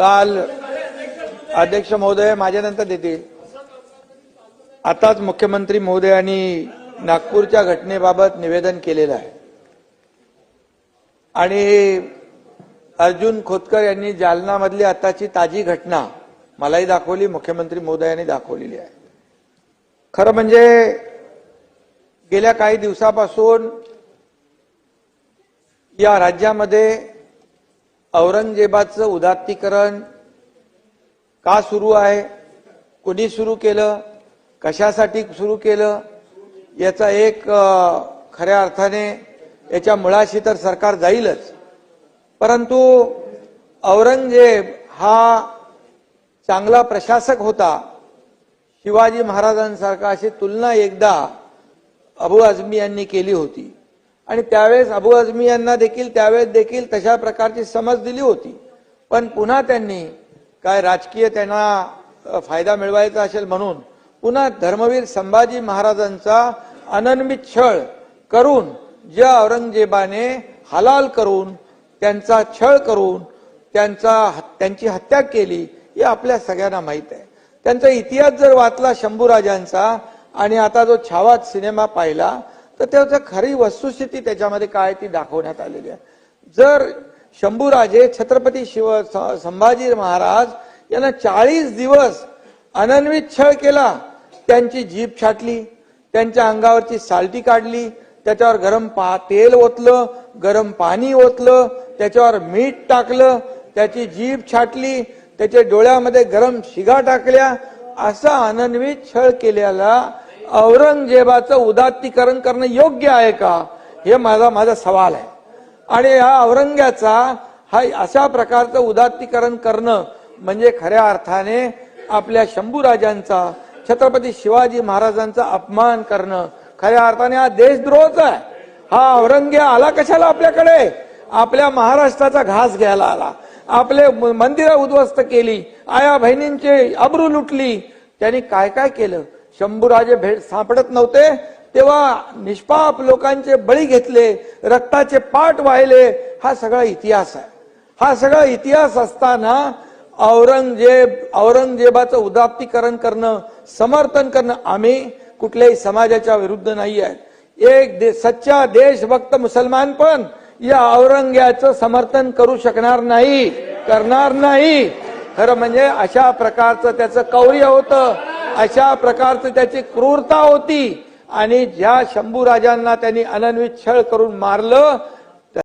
काल अध्यक्ष महोदय माझ्यानंतर देतील. आताच मुख्यमंत्री महोदयांनी नागपूरच्या घटनेबाबत निवेदन केलेलं आहे. आणि अर्जुन खोतकर यांनी जालनामधली आताची ताजी घटना मलाही दाखवली मुख्यमंत्री महोदयांनी दाखवलेली आहे. खरं म्हणजे गेल्या काही दिवसापासून या राज्यामध्ये औरंगजेबाचं उदात्तीकरण का सुरू आहे? कुणी सुरू केलं? कशासाठी सुरू केलं? याचा एक खऱ्या अर्थाने याच्या मुळाशी तर सरकार जाईलच. परंतु औरंगजेब हा चांगला प्रशासक होता. शिवाजी महाराजांसारखा अशी तुलना एकदा अबू आझमी यांनी केली होती. आणि त्यावेळेस अबू आझमी यांना देखील त्यावेळेस देखील तशा प्रकारची समज दिली होती. पण पुन्हा त्यांनी काय राजकीय त्यांना फायदा मिळवायचा असेल म्हणून पुन्हा धर्मवीर संभाजी महाराजांचा अनन्वित छळ करून ज्या औरंगजेबाने हलाल करून त्यांचा छळ करून त्यांचा त्यांची हत्या केली हे आपल्या सगळ्यांना माहीत आहे. त्यांचा इतिहास जर वाचला शंभूराजांचा आणि आता जो छावा सिनेमा पाहिला तर त्याचं खरी वस्तुस्थिती त्याच्यामध्ये काय ती दाखवण्यात आलेली आहे. जर शंभूराजे छत्रपती शिव संभाजी महाराज यांना चाळीस दिवस अनन्वित छळ केला त्यांची जीभ छाटली त्यांच्या अंगावरची सालटी काढली त्याच्यावर गरम पा तेल ओतलं गरम पाणी ओतलं त्याच्यावर मीठ टाकलं त्याची जीभ छाटली त्याच्या डोळ्यामध्ये गरम शिगा टाकल्या असा अनन्वित छळ केलेला औरंगजेबाचं उदात्तीकरण करणं योग्य आहे का? हे माझा माझा सवाल आहे. आणि या औरंग्याचा हा अशा प्रकारचं उदात्तीकरण करणं म्हणजे खऱ्या अर्थाने आपल्या शंभूराजांचा छत्रपती शिवाजी महाराजांचा अपमान करणं खऱ्या अर्थाने हा देशद्रोहच आहे. हा औरंग्या आला कशाला आपल्याकडे? आपल्या महाराष्ट्राचा घास घ्यायला आला. आपले म- मंदिरं उद्ध्वस्त केली. आया बहिणींचे अब्रू लुटली. त्यांनी काय काय केलं? शंभूराजे भेट सापडत नव्हते तेव्हा निष्पाप लोकांचे बळी घेतले रक्ताचे पाठ वाहिले. हा सगळा इतिहास आहे. हा सगळा इतिहास असताना औरंगजेब औरंगजेबाचं उदात्तीकरण करणं समर्थन करणं आम्ही कुठल्याही समाजाच्या विरुद्ध नाही आहे. एक दे, सच्चा देशभक्त मुसलमान पण या औरंग्याचं समर्थन करू शकणार नाही करणार नाही. खरं म्हणजे अशा प्रकारचं त्याचं कौर्य होतं. अशा प्रकारचं त्याची क्रूरता होती. आणि ज्या शंभू राजांना त्यांनी अनन्वित छळ करून मारलं